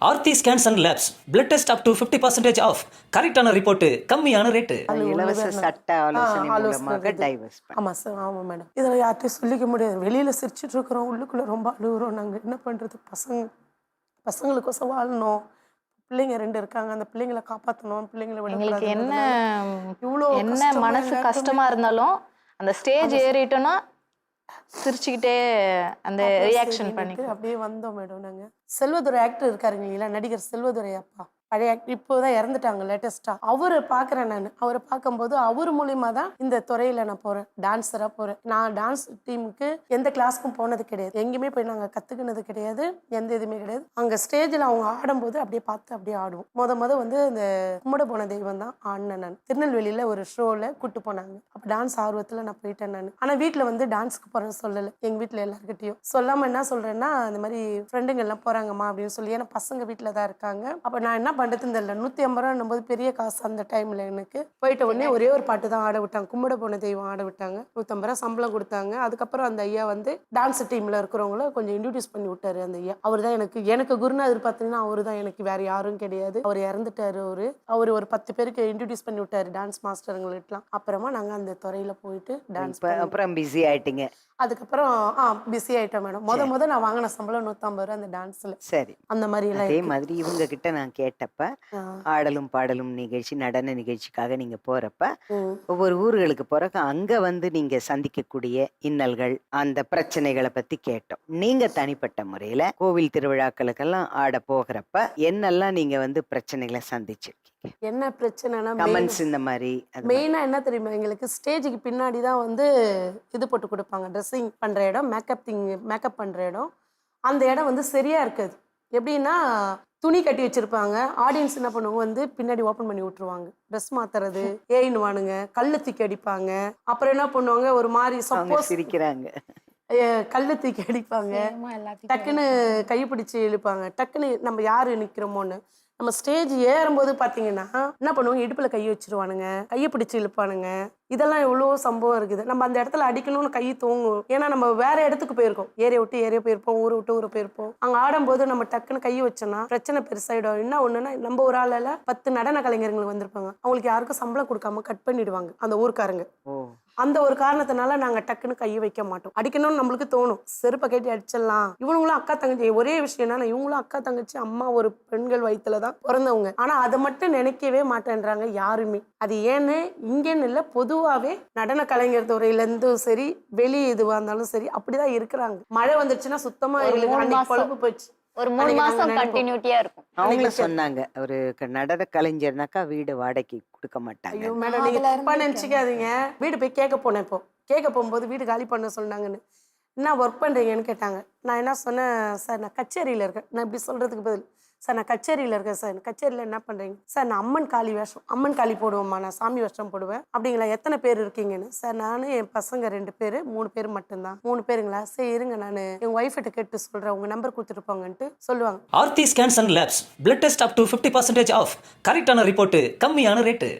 Aarthi scans and labs blood test up to fifty percentage off கரெக்டான report கம்மியான rate இலவச சட்ட ஆலோசனை மூலமாக டைவர்ஸ் ஆமா சார் ஆமா மேடம் இதில் யார்கிட்டயும் சொல்லிக்க முடியாது. வெளியில சிரிச்சிட்டு இருக்கிறோம். உள்ளுக்குள்ள ரொம்ப அழுகுறோம். நாங்க என்ன பண்றது? பசங்க பசங்களுக்கோசம் வாழணும். பிள்ளைங்க ரெண்டு இருக்காங்க. அந்த பிள்ளைங்களை காப்பாற்றணும் பிள்ளைங்களை எங்களுக்கு என்ன இவ்வளோ என்ன மனசு. கஷ்டமா இருந்தாலும் அந்த ஸ்டேஜ் ஏறிட்டோம்னா சிரிச்சுக்கிட்டே அந்த ரியாக்ஷன் பண்ணிக்கலாம் அப்படியே வந்தோம் மேடம் நாங்க. செல்வதுரை ஆக்டர் இருக்காருங்க இல்லைங்களா? நடிகர் செல்வதுரை அப்பா. பழைய இப்போ இப்போதான் இறந்துட்டாங்க லேட்டஸ்ட்டாக அவரை பார்க்குறேன் நான். அவரை பார்க்கும்போது அவர் மூலியமாக தான் இந்த துறையில் நான் போகிறேன் டான்ஸராக போகிறேன் நான் டான்ஸ் டீமுக்கு எந்த கிளாஸ்க்கும் போனது கிடையாது. எங்கேயுமே போய் நாங்கள் கற்றுக்கினது கிடையாது. எந்த இதுவுமே கிடையாது. அங்கே ஸ்டேஜில் அவங்க ஆடும்போது அப்படியே பார்த்து அப்படியே ஆடுவோம். முத முத வந்து இந்த கும்பிட போன தெய்வம் தான் ஆடினேன் நான். திருநெல்வேலியில் ஒரு ஷோவில் கூட்டு போனாங்க. அப்போ டான்ஸ் ஆர்வத்தில் நான் போயிட்டேன் நான். ஆனால் வீட்டில் வந்து டான்ஸ்க்கு போகிறேன்னு சொல்லலை. எங்கள் வீட்டில் எல்லாருக்கிட்டையும் சொல்லாமல் என்ன சொல்கிறேன்னா இந்த மாதிரி ஃப்ரெண்டுங்கள்லாம் எல்லாம் அப்படின்னு சொல்லி. ஏன்னா பசங்க வீட்டில் தான் இருக்காங்க. அப்போ நான் என்ன பண்றதுன்னு தெரியல. நூத்தி ஐம்பது ரூபா போது பெரிய காசு அந்த டைம்ல எனக்கு. போயிட்ட உடனே ஒரே ஒரு பாட்டு தான் ஆட விட்டாங்க. கும்பிட போன தெய்வம் ஆட விட்டாங்க. நூத்தம்பது ரூபா சம்பளம் கொடுத்தாங்க. அதுக்கப்புறம் அந்த ஐயா வந்து டான்ஸ் டீம்ல இருக்கிறவங்கள கொஞ்சம் இன்ட்ரடியூஸ் பண்ணி விட்டாரு அந்த ஐயா. அவர் தான் எனக்கு எனக்கு குருநாதர் பார்த்தீங்கன்னா அவரு தான் எனக்கு வேற யாரும் கிடையாது. அவர் இறந்துட்டாரு அவரு. அவர் ஒரு பத்து பேருக்கு இன்ட்ரடியூஸ் பண்ணி விட்டாரு டான்ஸ் மாஸ்டருங்களுக்குலாம் அப்புறமா நாங்க அந்த துறையில போயிட்டு டான்ஸ் அப்புறம் பிஸி ஆயிட்டீங்க. அதுக்கப்புறம் ஆ பிஸி ஆயிட்டேன் மேடம் முத முத நான் வாங்கின சம்பளம் நூத்தம்பது ரூபா அந்த டான்ஸ்ல சரி. அந்த மாதிரி எல்லாம் அதே. மாதிரி இவங்க கிட்ட நான் கேட்டப்ப ஆ, ஆடலும் பாடலும் நிகழ்ச்சி நடன நிகழ்ச்சிக்காக நீங்க போறப்ப. ஒவ்வொரு ஊர்களுக்கு போறப்ப அங்க வந்து நீங்க சந்திக்கக்கூடிய இன்னல்கள் அந்த பிரச்சனைகளை பத்தி கேட்டோம். நீங்க தனிப்பட்ட முறையில கோவில் திருவிழாக்களுக்கெல்லாம் ஆட போகிறப்ப என்னெல்லாம் நீங்க வந்து பிரச்சனைகளை சந்திச்சிருக்கீங்க? என்ன பிரச்சனைனா கமெண்ட்ஸ் இந்த மாதிரி. மெயினா என்ன தெரியுமா எங்களுக்கு ஸ்டேஜுக்கு பின்னாடி தான் வந்து இது போட்டு கொடுப்பாங்க. ட்ரெஸ்ஸிங் பண்ற இடம் மேக்கப் திங் மேக்கப் பண்ற இடம். அந்த இடம் வந்து சரியா இருக்காது. எப்படின்னா துணி கட்டி வச்சிருப்பாங்க. ஆடியன்ஸ் என்ன பண்ணுவாங்க? வந்து பின்னாடி ஓப்பன் பண்ணி விட்டுருவாங்க. ட்ரெஸ் மாத்துறது ஏயின்னுவானுங்க கல்லு தூக்கி அடிப்பாங்க. அப்புறம் என்ன பண்ணுவாங்க? ஒரு மாதிரி சப்போஸ் சிரிக்கிறாங்க. கல்லு தூக்கி அடிப்பாங்க. டக்குன்னு கை பிடிச்சி இழுப்பாங்க. டக்குன்னு நம்ம யாரு நிக்கிறோமோன்னு. நம்ம ஸ்டேஜ் ஏறும்போது பார்த்தீங்கன்னா என்ன பண்ணுவாங்க? இடுப்பில் கை வச்சிருவானுங்க. கையை பிடிச்சி இழுப்பானுங்க. இதெல்லாம் எவ்வளோ சம்பவம் இருக்குது. நம்ம அந்த இடத்துல அடிக்கணும்னு கை தூங்கும். ஏன்னா நம்ம வேற இடத்துக்கு போயிருக்கோம். ஏரியை விட்டு ஏரியா போயிருப்போம் ஊரை விட்டு ஊரை போயிருப்போம். அங்கே ஆடும்போது நம்ம டக்குன்னு கை வச்சோம்னா பிரச்சனை பெருசாயிடும். என்ன ஒன்றுன்னா நம்ம ஒரு ஆளால பத்து நடன கலைஞர்கள் வந்திருப்பாங்க. அவங்களுக்கு யாருக்கும் சம்பளம் கொடுக்காம கட் பண்ணிடுவாங்க. அந்த ஊருக்காரங்க. அந்த ஒரு காரணத்தினால நாங்க டக்குன்னு கையை வைக்க மாட்டோம். அடிக்கணும்னு நம்மளுக்கு தோணும். செருப்பை கட்டி அடிச்சிடலாம். இவனுங்களும் அக்கா தங்கச்சி. ஒரே விஷயம் என்னன்னா இவங்களும் அக்கா தங்கச்சி அம்மா ஒரு பெண்கள் வயித்துல தான் பிறந்தவங்க. ஆனா அதை மட்டும் நினைக்கவே மாட்டேன்றாங்க யாருமே. அது ஏன்னு இங்கேன்னு இல்லை பொதுவாவே நடன கலைஞர் துறையில இருந்தும் சரி வெளி இதுவா இருந்தாலும் சரி அப்படிதான் இருக்கிறாங்க. மழை வந்துருச்சுன்னா சுத்தமா ஒரு எங்களுக்கு அன்னைக்கு. குழம்பு போச்சு. ஒரு மூணு மாசம். கண்டினியூட்டியா இருக்கும். அவங்களும் சொன்னாங்க ஒரு க- நடன கலைஞர்னாக்கா வீடு வாடகைக்கு கொடுக்க மாட்டாங்க. ஐயோ மேடம் நீங்க தப்பா நினைச்சுக்காதீங்க. வீடு போய் கேட்க போனேன் இப்போ. கேட்க போகும்போது வீடு காலி பண்ண சொன்னாங்கன்னு. என்ன ஒர்க் பண்றீங்கன்னு கேட்டாங்க. நான் என்ன சொன்னேன் சார் நான் கச்சேரியில இருக்கேன். நான் இப்படி சொல்றதுக்கு பதில். சார் நான் கச்சேரியில் இருக்கேன் சார். கச்சேரியில் என்ன பண்ணுறீங்க சார் நான் அம்மன் காளி வேஷம் அம்மன் காளி போடுவோம்மா. நான் சாமி வேஷம் போடுவேன். அப்படிங்களா? எத்தனை பேர் இருக்கீங்கன்னு? சார் நான் என் பசங்க ரெண்டு பேர் மூணு பேர் மட்டும்தான். மூணு பேருங்களா? சரி இருங்க. நான் என் ஒய்ஃப்கிட்ட கேட்டு சொல்கிறேன் உங்கள் நம்பர் கொடுத்துட்டு போங்கன்ட்டு சொல்லுவாங்க. Aarthi scans and labs blood test up to fifty percentage off கரெக்டான ரிப்போர்ட்டு கம்மியான ரேட்டு